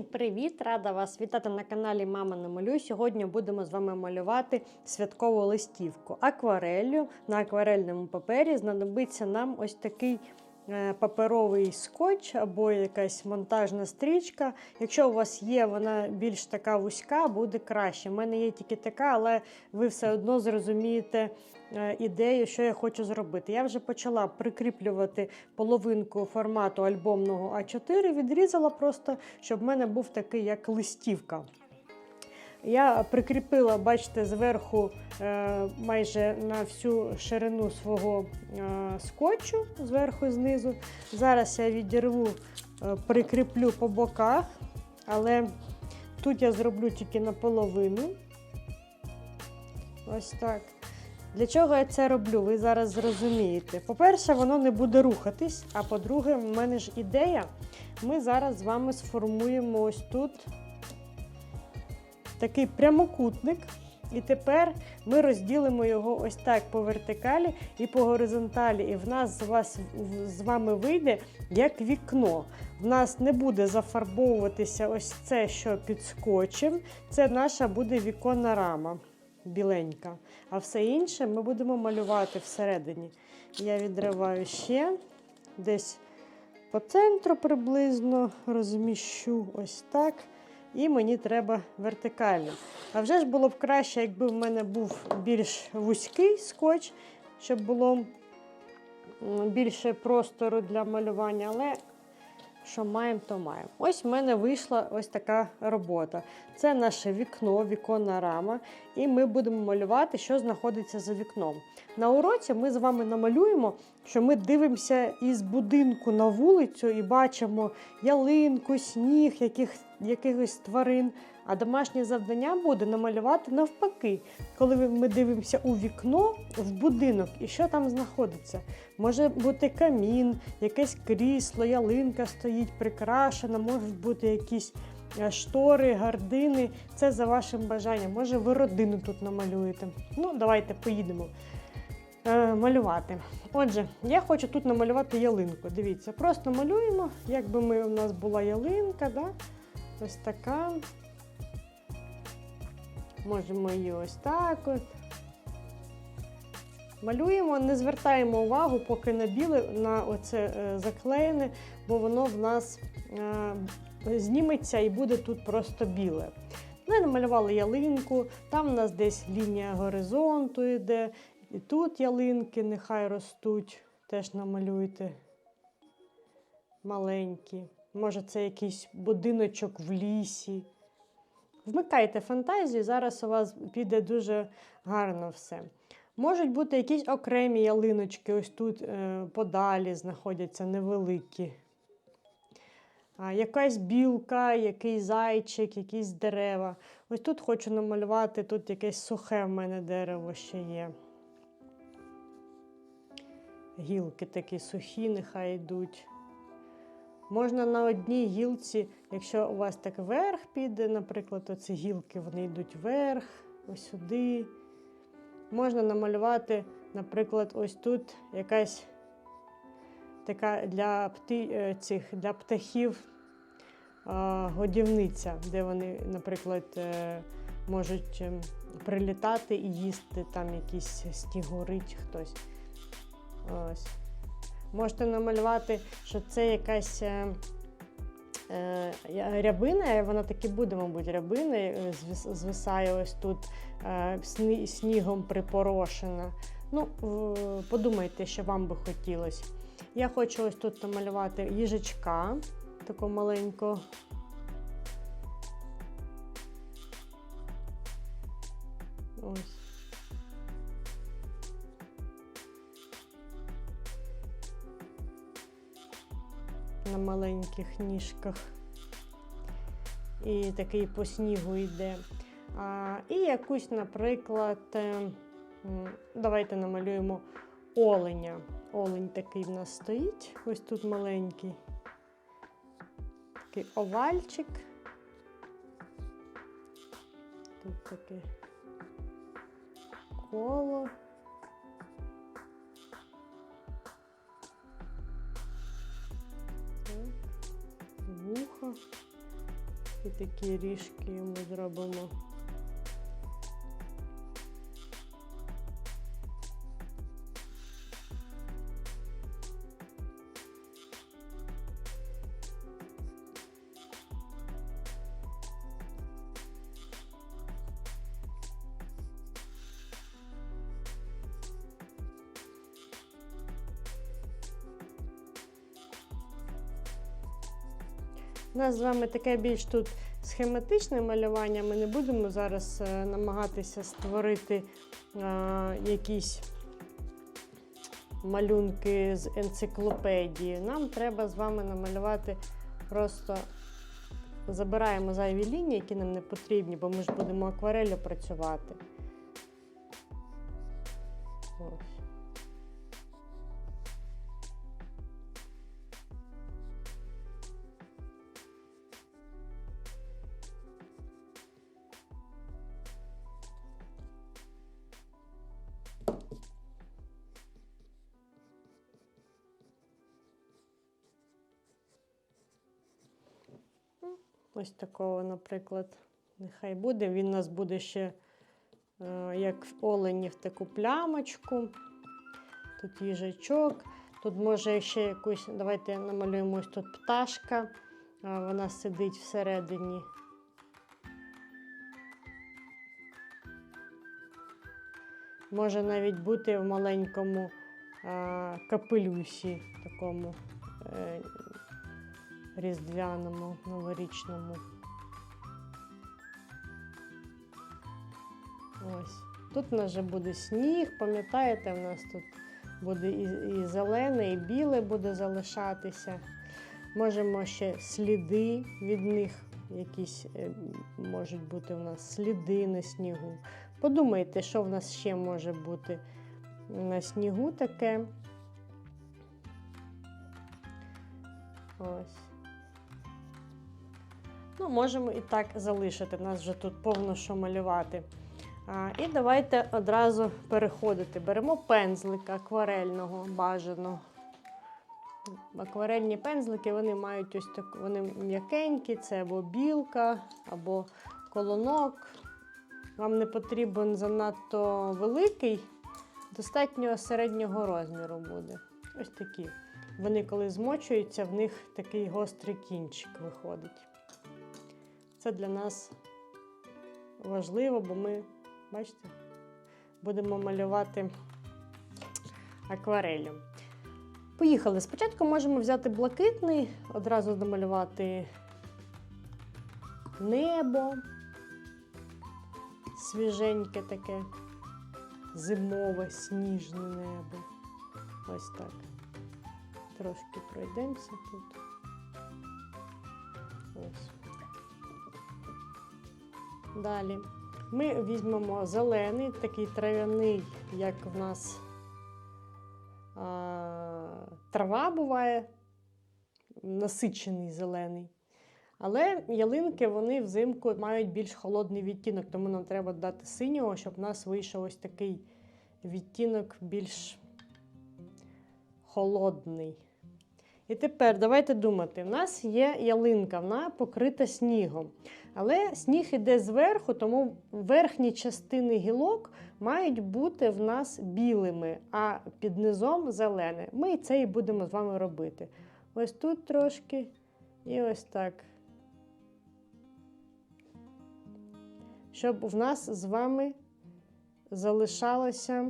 Всім привіт! Рада вас вітати на каналі Мама Намалюй. Сьогодні будемо з вами малювати святкову листівку аквареллю. На акварельному папері знадобиться нам ось такий паперовий скотч або якась монтажна стрічка. Якщо у вас є, вона більш така вузька, буде краще. У мене є тільки така, але ви все одно зрозумієте е, ідею, що я хочу зробити. Я вже почала прикріплювати половинку формату альбомного А4, відрізала просто, щоб в мене був такий як листівка. Я прикріпила, бачите, зверху е, майже на всю ширину свого е, скотчу, зверху і знизу. Зараз я відірву, е, прикріплю по боках, але тут я зроблю тільки наполовину. Ось так. Для чого я це роблю? Ви зараз зрозумієте. По-перше, воно не буде рухатись, а по-друге, в мене ж ідея. Ми зараз з вами сформуємо ось тут такий прямокутник. І тепер ми розділимо його ось так по вертикалі і по горизонталі. І в нас з, вас, з вами вийде як вікно. В нас не буде зафарбовуватися ось це, що підскочив. Це наша буде віконна рама біленька. А все інше ми будемо малювати всередині. Я відриваю ще десь по центру приблизно розміщу ось так. І мені треба вертикально. А вже ж було б краще, якби в мене був більш вузький скотч, щоб було більше простору для малювання. Але що маємо, то маємо. Ось в мене вийшла ось така робота. Це наше вікно, віконна рама, і ми будемо малювати, що знаходиться за вікном. На уроці ми з вами намалюємо, що ми дивимося із будинку на вулицю і бачимо ялинку, сніг, яких, якихось тварин. А домашнє завдання буде намалювати навпаки, коли ми дивимося у вікно в будинок і що там знаходиться. Може бути камін, якесь крісло, ялинка стоїть прикрашена, можуть бути якісь е, штори, гардини. Це за вашим бажанням. Може, ви родину тут намалюєте. Ну, давайте поїдемо е, малювати. Отже, я хочу тут намалювати ялинку. Дивіться, просто малюємо, якби ми, у нас була ялинка, да? Ось така. Можемо її ось так от. Малюємо, не звертаємо увагу поки на біле, на оце е, заклеєне, бо воно в нас е, зніметься і буде тут просто біле. Ми намалювали ялинку, там у нас десь лінія горизонту йде, і тут ялинки нехай ростуть, теж намалюйте маленькі. Може, це якийсь будиночок в лісі. Вмикайте фантазію, зараз у вас піде дуже гарно все. Можуть бути якісь окремі ялиночки, ось тут е, подалі знаходяться невеликі. Якась білка, якийсь зайчик, якісь дерева. Ось тут хочу намалювати, тут якесь сухе в мене дерево ще є. Гілки такі сухі, нехай йдуть. Можна на одній гілці, якщо у вас так вверх піде, наприклад, оці гілки вони йдуть вверх, ось сюди. Можна намалювати, наприклад, ось тут якась така для пти, е, цих, для птахів годівниця, де вони, наприклад, е, можуть ем, прилітати і їсти там якісь снігурить хтось. Ось. Можете намалювати, що це якась е, е, рябина, вона таки буде, мабуть, рябина, е, звисає ось тут снігом припорошена. Ну, подумайте, що вам би хотілося. Я хочу ось тут намалювати їжачка, такого маленького. Ось. На маленьких ніжках. І такий по снігу йде. А, і якусь, наприклад, е, давайте намалюємо оленя. Олень такий в нас стоїть, ось тут маленький. Такий овальчик. Тут таке коло. Вухо. І такі ріжки йому зробимо. У нас з вами таке більш тут схематичне малювання. Ми не будемо зараз е, намагатися створити е, якісь малюнки з енциклопедії. Нам треба з вами намалювати просто забираємо зайві лінії, які нам не потрібні, бо ми ж будемо аквареллю працювати. Ось такого, наприклад, нехай буде. Він у нас буде ще, е, як в олені, в таку плямочку. Тут їжачок. Тут може ще якусь, давайте намалюємо ось тут пташка. Вона сидить всередині. Може навіть бути в маленькому капелюсі, такому е, різдвяному, новорічному. Ось. Тут у нас вже буде сніг, пам'ятаєте, у нас тут буде і, і зелене, і біле буде залишатися. Можемо ще сліди від них, якісь е, можуть бути у нас сліди на снігу. Подумайте, що в нас ще може бути на снігу таке. Ось. Ну, можемо і так залишити. У нас вже тут повно що малювати. А, і давайте одразу переходити. Беремо пензлик акварельного бажаного. Акварельні пензлики вони мають ось так, вони м'якенькі, це або білка, або колонок. Вам не потрібен занадто великий, достатньо середнього розміру буде. Ось такі. Вони, коли змочуються, в них такий гострий кінчик виходить. Це для нас важливо, бо ми, бачите, будемо малювати акварелью. Поїхали. Спочатку можемо взяти блакитний, одразу намалювати небо, свіженьке таке, зимове, сніжне небо. Ось так. Трошки пройдемося тут. Ось. Далі ми візьмемо зелений, такий трав'яний, як в нас а, трава буває, насичений зелений. Але ялинки вони взимку мають більш холодний відтінок, тому нам треба дати синього, щоб в нас вийшов ось такий відтінок більш холодний. І тепер давайте думати: в нас є ялинка, вона покрита снігом. Але сніг іде зверху, тому верхні частини гілок мають бути в нас білими, а під низом зелене. Ми це і будемо з вами робити. Ось тут трошки і ось так. Щоб в нас з вами залишалося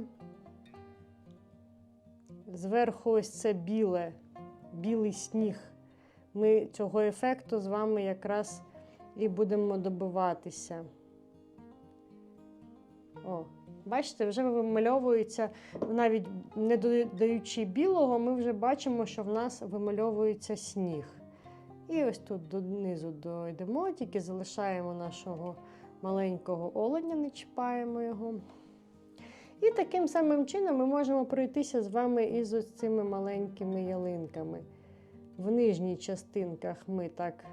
зверху ось це біле, білий сніг. Ми цього ефекту з вами якраз і будемо добиватися. О, бачите, вже вимальовується, навіть не додаючи білого, ми вже бачимо, що в нас вимальовується сніг. І ось тут донизу дойдемо, тільки залишаємо нашого маленького оленя, не чіпаємо його. І таким самим чином ми можемо пройтися з вами із ось цими маленькими ялинками. В нижніх частинках ми так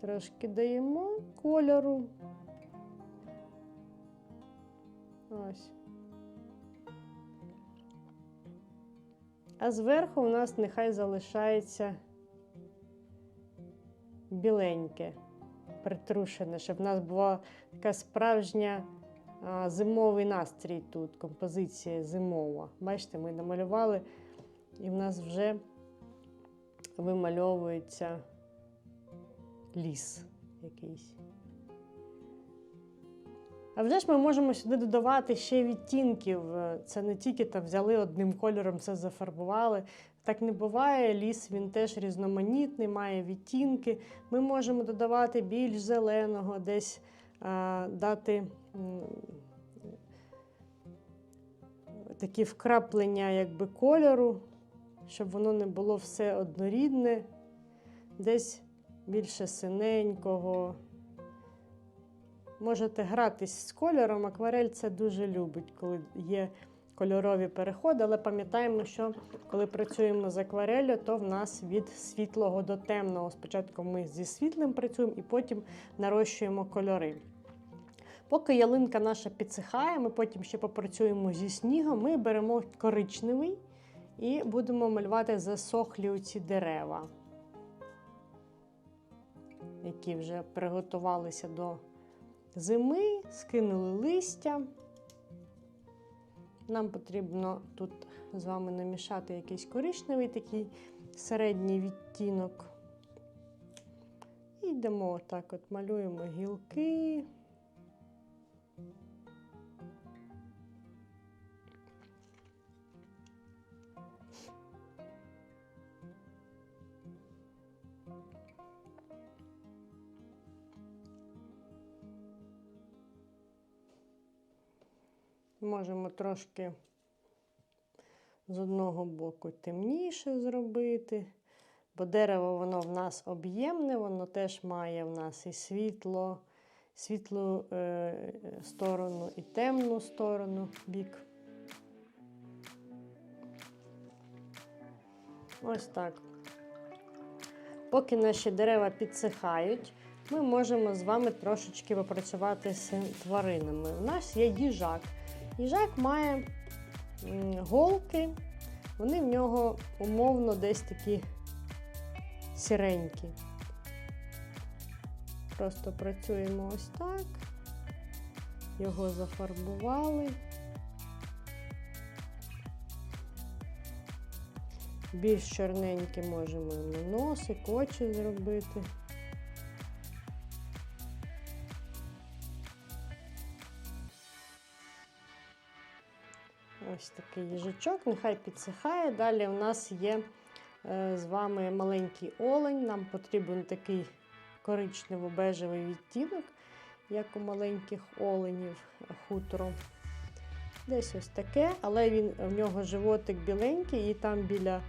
трошки даємо кольору. Ось. А зверху у нас нехай залишається біленьке, притрушене, щоб в нас була така справжня зимовий настрій тут, композиція зимова. Бачите, ми намалювали, і в нас вже вимальовується ліс якийсь. А вже ж ми можемо сюди додавати ще відтінків. Це не тільки там взяли одним кольором, все зафарбували. Так не буває. Ліс він теж різноманітний, має відтінки. Ми можемо додавати більш зеленого, десь дати такі вкраплення якби, кольору, щоб воно не було все однорідне, десь більше синенького. Можете гратись з кольором. Акварель це дуже любить, коли є кольорові переходи, але пам'ятаємо, що коли працюємо з аквареллю, то в нас від світлого до темного. Спочатку ми зі світлим працюємо і потім нарощуємо кольори. Поки ялинка наша підсихає, ми потім ще попрацюємо зі снігом, ми беремо коричневий і будемо малювати засохлі оці дерева, які вже приготувалися до зими, скинули листя. Нам потрібно тут з вами намішати якийсь коричневий такий середній відтінок. І йдемо отак, от малюємо гілки. Можемо трошки з одного боку темніше зробити, бо дерево воно в нас об'ємне, воно теж має в нас і світло, світлу е, сторону, і темну сторону бік. Ось так. Поки наші дерева підсихають, ми можемо з вами трошечки попрацювати з тваринами. У нас є їжак. Їжак має голки, вони в нього умовно десь такі сіренькі. Просто працюємо ось так, його зафарбували. Більш чорненькі можемо носик, очі зробити. Ось такий їжачок, нехай підсихає. Далі у нас є е, з вами маленький олень. Нам потрібен такий коричнево-бежевий відтінок, як у маленьких оленів хутро. Десь ось таке, але він, в нього животик біленький, і там біля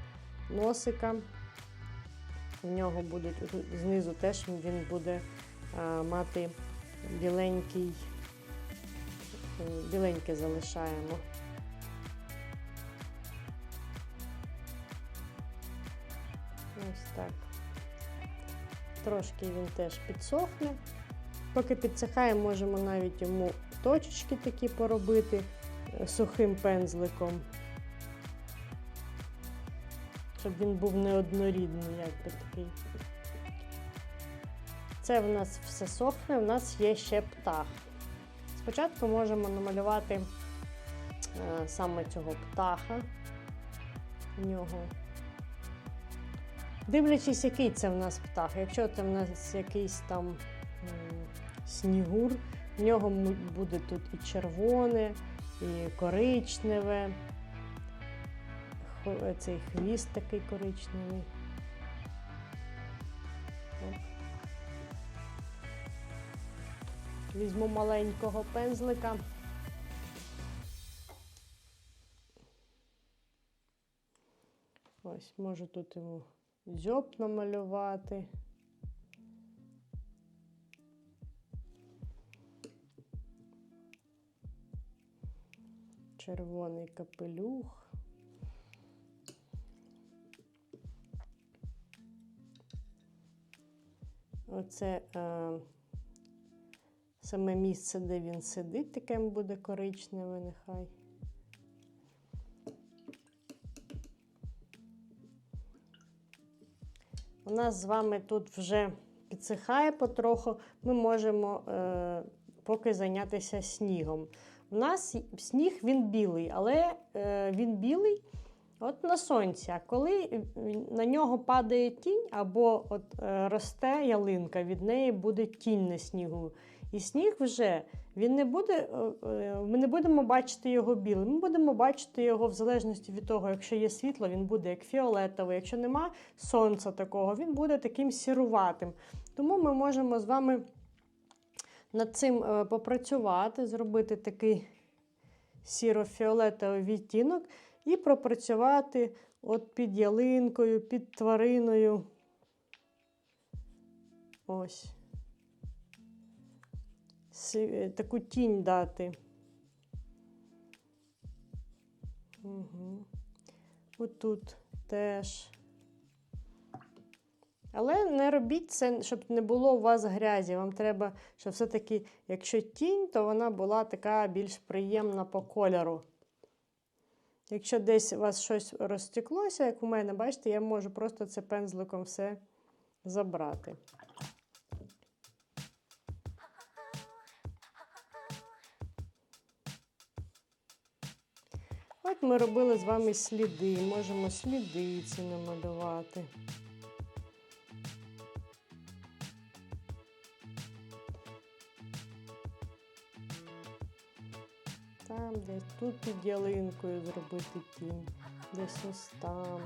носика в нього будуть знизу теж він буде а, мати біленький, е, біленьке залишаємо. Ось так. Трошки він теж підсохне. Поки підсихає, можемо навіть йому точечки такі поробити е, сухим пензликом, щоб він був неоднорідний, якби такий. Це в нас все сохне, у нас є ще птах. Спочатку можемо намалювати е, саме цього птаха. В нього Дивлячись, який це в нас птах. Якщо це в нас якийсь там снігур, в нього буде тут і червоне, і коричневе, цей хвіст такий коричневий. Візьму маленького пензлика. Ось, можу тут йому дзьоб намалювати. Червоний капелюх. Оце е, саме місце, де він сидить, таке буде коричневе нехай. Нас з вами тут вже підсихає потроху, ми можемо е, поки зайнятися снігом. У нас сніг він білий, але е, він білий от на сонці. А коли на нього падає тінь або от, е, росте ялинка, від неї буде тінь на снігу. І сніг вже він не буде, е, е, ми не будемо бачити його білим. Ми будемо бачити його в залежності від того, якщо є світло, він буде як фіолетовий. Якщо нема сонця такого, він буде таким сіруватим. Тому ми можемо з вами над цим е, попрацювати, зробити такий сіро-фіолетовий відтінок і пропрацювати от під ялинкою, під твариною. Ось. Си- Таку тінь дати. Угу. Отут теж. Але не робіть це, щоб не було у вас грязі. Вам треба, щоб все-таки, якщо тінь, то вона була така більш приємна по кольору. Якщо десь у вас щось розтеклося, як у мене, бачите, я можу просто це пензликом все забрати. От ми робили з вами сліди, можемо сліди ці намалювати. Там десь тут під ялинкою зробити тінь, десь ось там.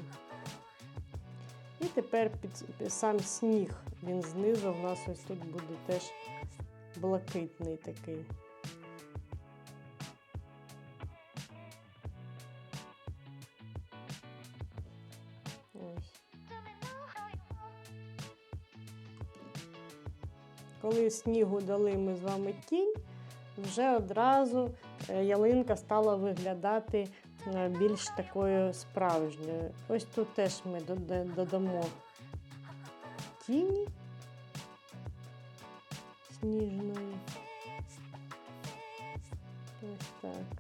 І тепер під сам сніг. Він знизу в нас ось тут буде теж блакитний такий. Коли снігу дали ми з вами тінь, вже одразу е, ялинка стала виглядати е, більш такою справжньою. Ось тут теж ми додамо тіні сніжної. Ось так.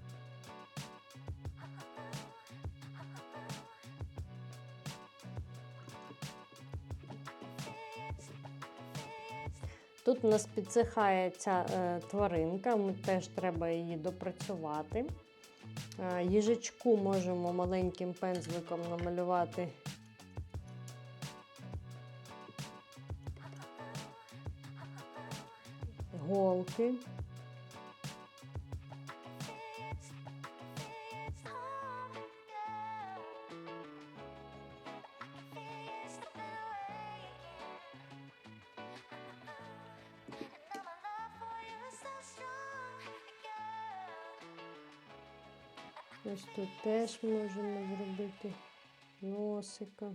Тут у нас підсихає ця е, тваринка, ми теж треба її допрацювати. Е, їжачку можемо маленьким пензликом намалювати. Голки. Ось тут теж можемо зробити носика.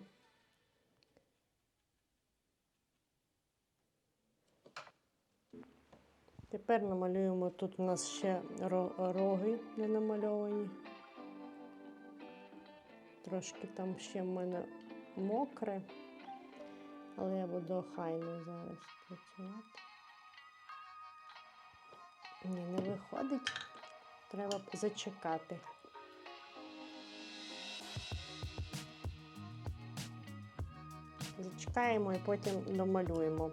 Тепер намалюємо тут у нас ще роги не намальовані. Трошки там ще в мене мокре, але я буду охайно зараз працювати. Ні, не виходить. Треба зачекати. Зачекаємо і потім домалюємо.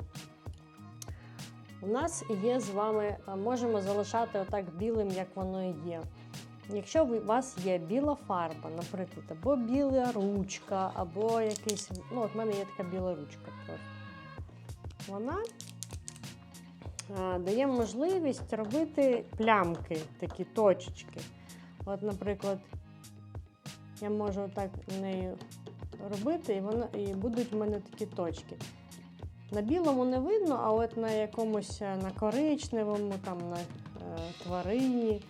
У нас є з вами, можемо залишати отак білим, як воно і є. Якщо у вас є біла фарба, наприклад, або біла ручка, або якийсь. Ну, от в мене є така біла ручка просто. Вона а, дає можливість робити плямки, такі точечки. От, наприклад, я можу так нею робити, і, вона, і будуть в мене такі точки. На білому не видно, а от на якомусь е, на коричневому, там на е, тварині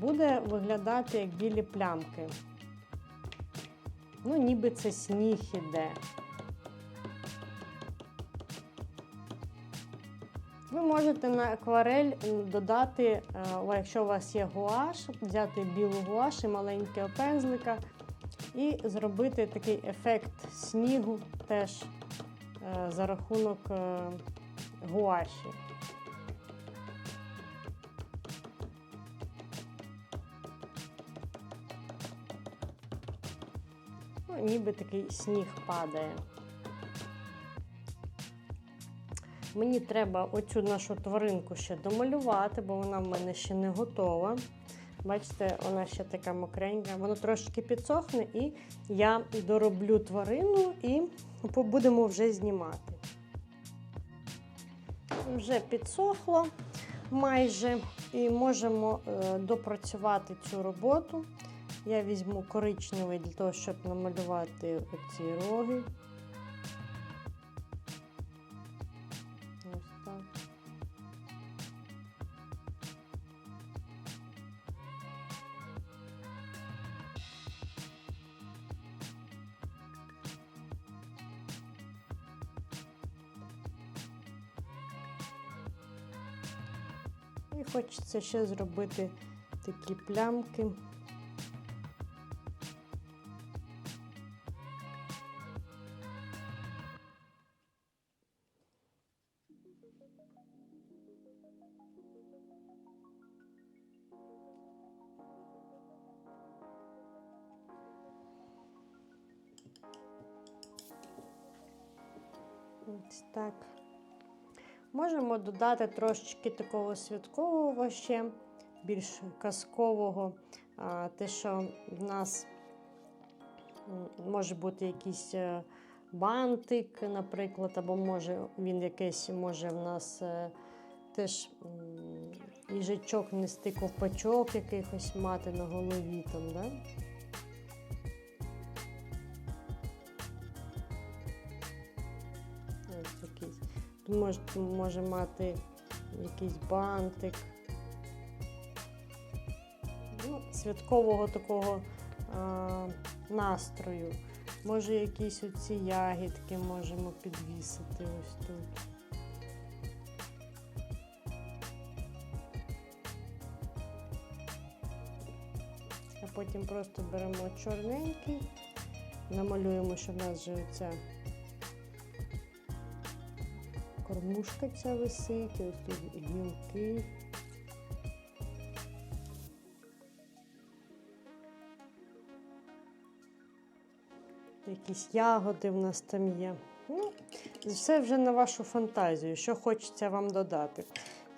буде виглядати як білі плямки. Ну, ніби це сніг іде. Ви можете на акварель додати, е, якщо у вас є гуаш, взяти білу гуаш і маленького пензлика і зробити такий ефект снігу теж е, за рахунок е, гуаші. Ну, ніби такий сніг падає. Мені треба оцю нашу тваринку ще домалювати, бо вона в мене ще не готова. Бачите, вона ще така мокренька. Воно трошки підсохне, і я дороблю тварину і будемо вже знімати. Вже підсохло майже, і можемо е, допрацювати цю роботу. Я візьму коричневий для того, щоб намалювати оці роги. І ще зробити такі плямки. Ось так. Можемо додати трошечки такого святкового ще, більш казкового. Те, що в нас може бути якийсь е, бантик, наприклад, або може він якийсь може в нас е, теж їжачок нести ковпачок якихось мати на голові там, да? Може, може мати якийсь бантик. Ну, святкового такого а, настрою. Може, якісь оці ягідки можемо підвісити ось тут. А потім просто беремо чорненький, намалюємо, що в нас вже оця кормушка ця висить, ось тут гілки. Якісь ягоди в нас там є. Ну, все вже на вашу фантазію, що хочеться вам додати.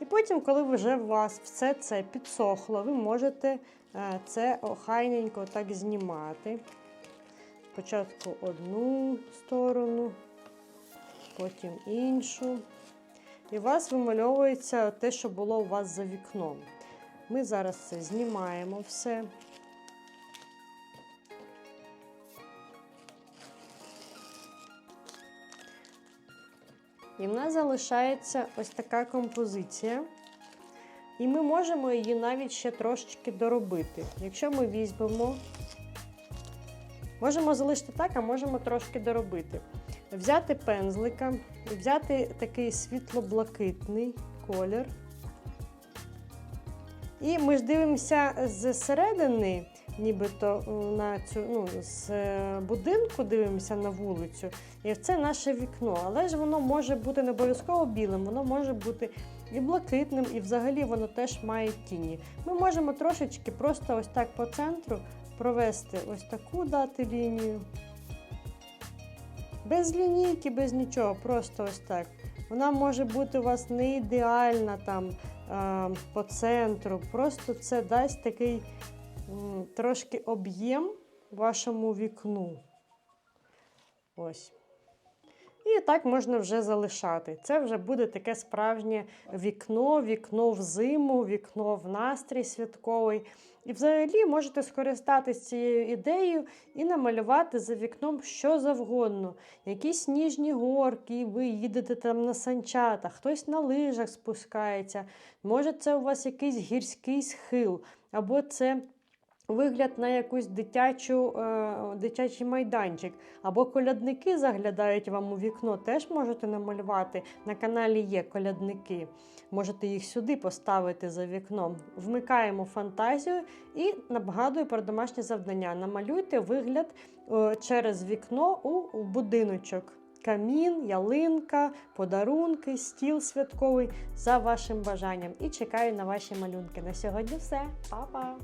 І потім, коли вже у вас все це підсохло, ви можете е, це охайненько так знімати. Спочатку одну сторону, потім іншу. І у вас вимальовується те, що було у вас за вікном. Ми зараз це знімаємо все. І в нас залишається ось така композиція. І ми можемо її навіть ще трошечки доробити. Якщо ми візьмемо, можемо залишити так, а можемо трошки доробити. Взяти пензлика, взяти такий світло-блакитний колір. І ми ж дивимося зсередини, нібито на цю, ну, з будинку дивимося на вулицю. І це наше вікно. Але ж воно може бути не обов'язково білим, воно може бути і блакитним, і взагалі воно теж має тіні. Ми можемо трошечки просто ось так по центру провести ось таку дати лінію. Без лінійки, без нічого, просто ось так. Вона може бути у вас не ідеальна там е, по центру. Просто це дасть такий трошки об'єм вашому вікну. Ось. І так можна вже залишати. Це вже буде таке справжнє вікно, вікно в зиму, вікно в настрій святковий. І взагалі можете скористатися цією ідеєю і намалювати за вікном що завгодно. Якісь ніжні горки, ви їдете там на санчатах, хтось на лижах спускається. Може, це у вас якийсь гірський схил, або це. Вигляд на якусь дитячу, е, дитячий майданчик. Або колядники заглядають вам у вікно, теж можете намалювати. На каналі є колядники. Можете їх сюди поставити за вікном. Вмикаємо фантазію і нагадую про домашнє завдання. Намалюйте вигляд е, через вікно у, будиночок. Камін, ялинка, подарунки, стіл святковий за вашим бажанням. І чекаю на ваші малюнки. На сьогодні все. Па-па!